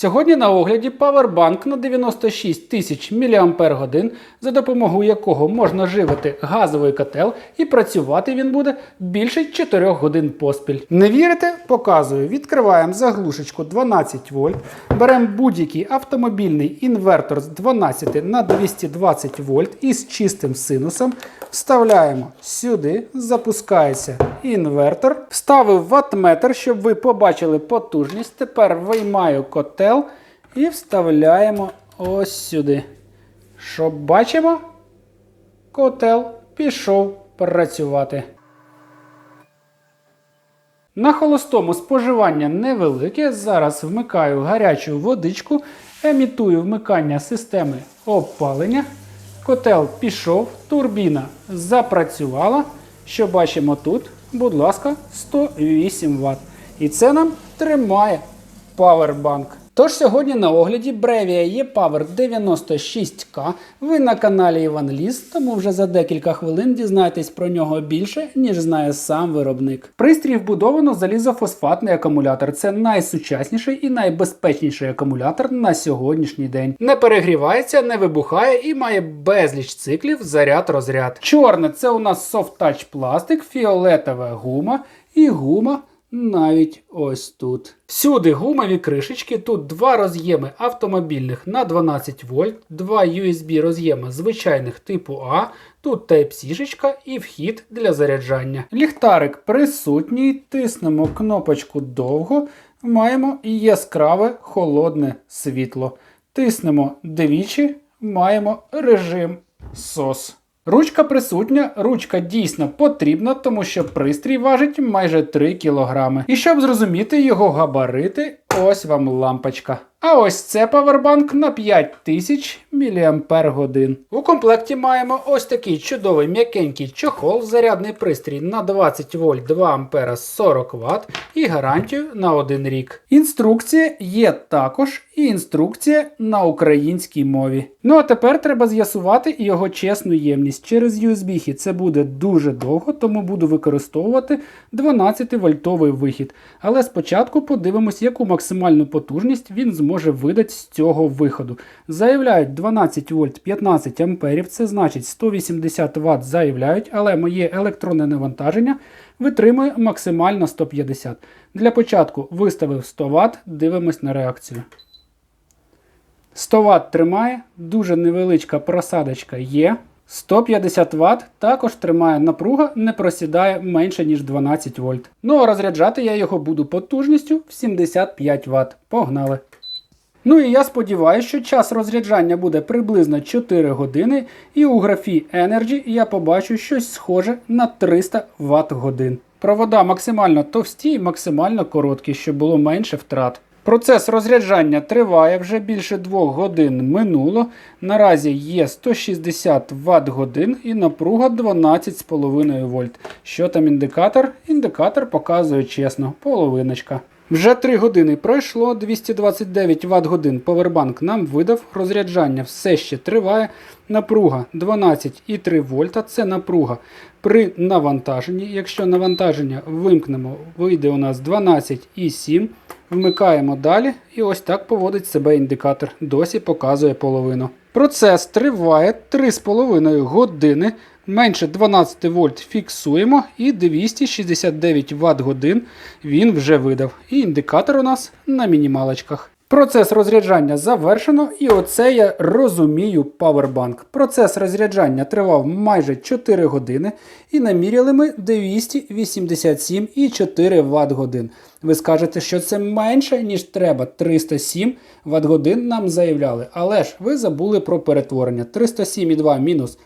Сьогодні на огляді павербанк на 96 тисяч мАч, за допомогою якого можна живити газовий котел і працювати він буде більше 4 годин поспіль. Не вірите? Показую. Відкриваємо заглушечку 12 вольт, беремо будь-який автомобільний інвертор з 12 на 220 вольт із чистим синусом. Вставляємо сюди, запускається інвертор. Вставив ваттметр, щоб ви побачили потужність. Тепер виймаю котел і вставляємо ось сюди. Що бачимо? Котел пішов працювати. На холостому споживання невелике. Зараз вмикаю гарячу водичку, емітую вмикання системи опалення. Котел пішов, турбіна запрацювала. Що бачимо тут? Будь ласка, 108 Вт. І це нам тримає павербанк. Тож сьогодні на огляді Brevia E-Power 96K. Ви на каналі Іван Ліс, тому вже за декілька хвилин дізнаєтесь про нього більше, ніж знає сам виробник. Пристрій вбудовано залізофосфатний акумулятор. Це найсучасніший і найбезпечніший акумулятор на сьогоднішній день. Не перегрівається, не вибухає і має безліч циклів заряд-розряд. Чорне це у нас софт-тач пластик, фіолетова гума і гума навіть ось тут. Всюди гумові кришечки, тут два роз'єми автомобільних на 12 вольт, два USB роз'єми звичайних типу А, тут Type-C і вхід для заряджання. Ліхтарик присутній, тиснемо кнопочку довго, маємо яскраве холодне світло. Тиснемо двічі, маємо режим SOS. Ручка присутня, ручка дійсно потрібна, тому що пристрій важить майже 3 кг. І щоб зрозуміти його габарити, ось вам лампочка. А ось це павербанк на 5000 мАч. У комплекті маємо ось такий чудовий м'якенький чохол, зарядний пристрій на 20 вольт 2 А 40 Вт і гарантію на 1 рік. Інструкція є також і інструкція на українській мові. Ну а тепер треба з'ясувати його чесну ємність. Через USB це буде дуже довго, тому буду використовувати 12 вольтовий вихід. Але спочатку подивимось, яку максимальну потужність він зможе видати з цього виходу. Заявляють 12 вольт 15 амперів, це значить 180 Вт заявляють, але моє електронне навантаження витримує максимально 150. Для початку виставив 100 Вт, дивимось на реакцію. 100 Вт тримає, дуже невеличка просадочка є. 150 Вт також тримає напруга, не просідає менше, ніж 12 вольт. Ну а розряджати я його буду потужністю в 75 Вт. Погнали! Ну і я сподіваюся, що час розряджання буде приблизно 4 години, і у графі Energy я побачу щось схоже на 300 Вт годин. Провода максимально товсті і максимально короткі, щоб було менше втрат. Процес розряджання триває вже більше 2 годин минуло. Наразі є 160 Вт годин і напруга 12,5 вольт. Що там індикатор? Індикатор показує чесно, половиночка. Вже 3 години пройшло, 229 Вт годин повербанк нам видав, розряджання все ще триває. Напруга 12,3 вольта це напруга при навантаженні. Якщо навантаження вимкнемо, вийде у нас 12,7. Вмикаємо далі, і ось так поводить себе індикатор. Досі показує половину. Процес триває 3,5 години. Менше 12 вольт фіксуємо і 269 Вт годин він вже видав. І індикатор у нас на мінімалочках. Процес розряджання завершено, і оце я розумію Powerbank. Процес розряджання тривав майже 4 години і наміряли ми 287,4 Вт годин. Ви скажете, що це менше, ніж треба. 307 Вт годин нам заявляли. Але ж ви забули про перетворення. 307,2 мінус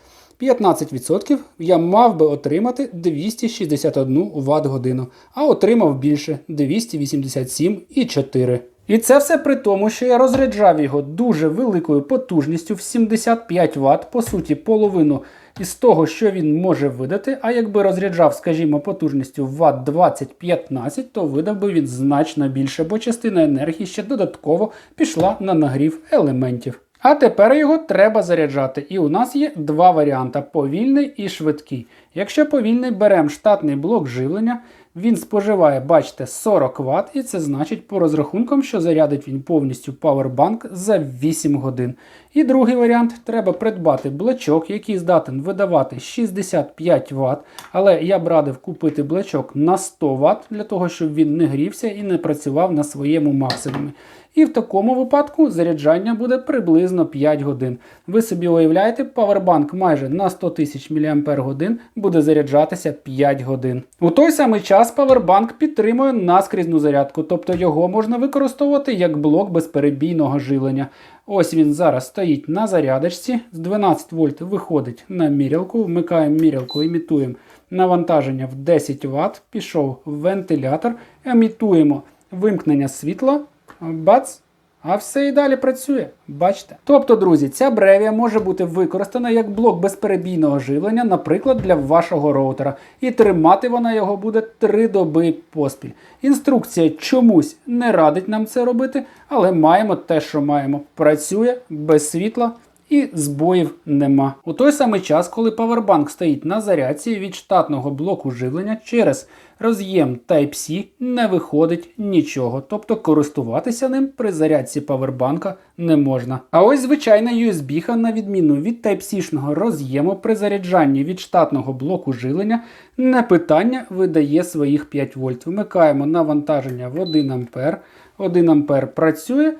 15% я мав би отримати 261 Вт годину, а отримав більше 287,4. І це все при тому, що я розряджав його дуже великою потужністю в 75 Вт, по суті, половину із того, що він може видати. А якби розряджав, скажімо, потужністю Вт 20-15, то видав би він значно більше, бо частина енергії ще додатково пішла на нагрів елементів. А тепер його треба заряджати. І у нас є два варіанти: повільний і швидкий. Якщо повільний беремо штатний блок живлення, Він споживає, бачите, 40 Вт, і це значить по розрахункам, що зарядить він повністю павербанк за 8 годин. І другий варіант треба придбати блочок, який здатен видавати 65 Вт, але я б радив купити блочок на 100 Вт для того, щоб він не грівся і не працював на своєму максимумі. І в такому випадку заряджання буде приблизно 5 годин. Ви собі уявляєте, павербанк майже на 100 тисяч мАч буде заряджатися 5 годин. У той самий час павербанк підтримує наскрізну зарядку, тобто його можна використовувати як блок безперебійного живлення. Ось він зараз стоїть на зарядочці, з 12 вольт виходить на мірялку, вмикаємо мірялку, імітуємо навантаження в 10 Вт, пішов вентилятор, емітуємо вимкнення світла, бац, а все і далі працює. Бачите? Тобто, друзі, ця бревія може бути використана як блок безперебійного живлення, наприклад, для вашого роутера. І тримати вона його буде 3 доби поспіль. Інструкція чомусь не радить нам це робити, але маємо те, що маємо. Працює без світла. І збоїв нема. У той самий час, коли павербанк стоїть на зарядці від штатного блоку живлення через роз'єм Type-C не виходить нічого, тобто користуватися ним при зарядці павербанка не можна. А ось звичайна USB, на відміну від Type-C-шного роз'єму при заряджанні від штатного блоку живлення, не питання видає своїх 5 вольт. Вмикаємо навантаження в 1 А. 1 А працює,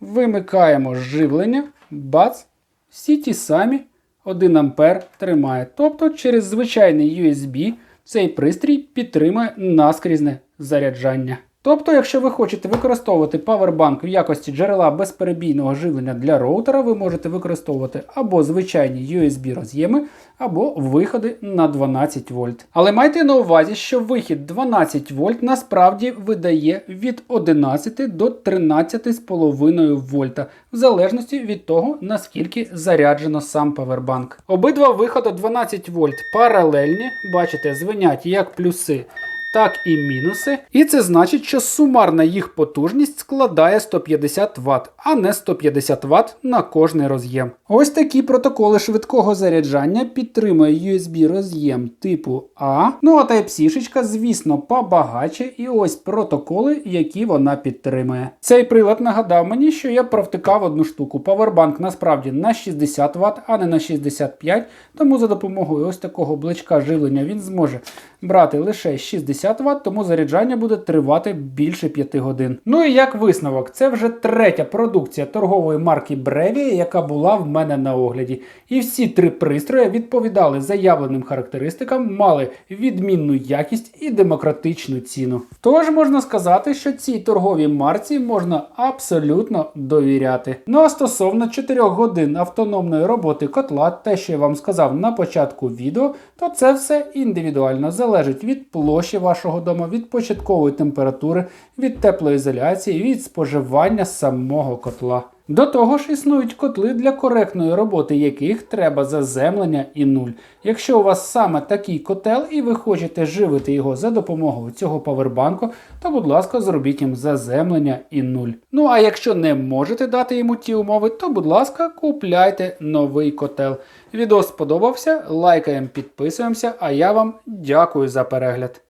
вимикаємо живлення, бац. Всі ті самі 1 А тримає. Тобто через звичайний USB цей пристрій підтримує наскрізне заряджання. Тобто, якщо ви хочете використовувати павербанк в якості джерела безперебійного живлення для роутера, ви можете використовувати або звичайні USB роз'єми, або виходи на 12 вольт. Але майте на увазі, що вихід 12 вольт насправді видає від 11 до 13,5 вольта, в залежності від того, наскільки заряджено сам павербанк. Обидва виходи 12 вольт паралельні, бачите, звенять як плюси так і мінуси. І це значить, що сумарна їх потужність складає 150 Вт, а не 150 Вт на кожний роз'єм. Ось такі протоколи швидкого заряджання підтримує USB роз'єм типу А. Ну а Type-C, звісно, побагаче, і ось протоколи, які вона підтримує. Цей прилад нагадав мені, що я провтикав одну штуку. Павербанк насправді на 60 Вт, а не на 65, тому за допомогою ось такого блочка живлення він зможе брати лише 60 Вт, тому заряджання буде тривати більше 5 годин. Ну і як висновок, це вже третя продукція торгової марки Brevia, яка була в мене на огляді. І всі три пристрої відповідали заявленим характеристикам, мали відмінну якість і демократичну ціну. Тож можна сказати, що цій торговій марці можна абсолютно довіряти. Ну а стосовно 4 годин автономної роботи котла, те, що я вам сказав на початку відео, то це все індивідуально залежить від площі вашого дому, від початкової температури, від теплоізоляції, від споживання самого котла. До того ж існують котли, для коректної роботи яких треба заземлення і нуль. Якщо у вас саме такий котел і ви хочете живити його за допомогою цього павербанку, то будь ласка, зробіть їм заземлення і нуль. Ну а якщо не можете дати йому ті умови, то будь ласка, купляйте новий котел. Відео сподобався, лайкаємо, підписуємося, а я вам дякую за перегляд.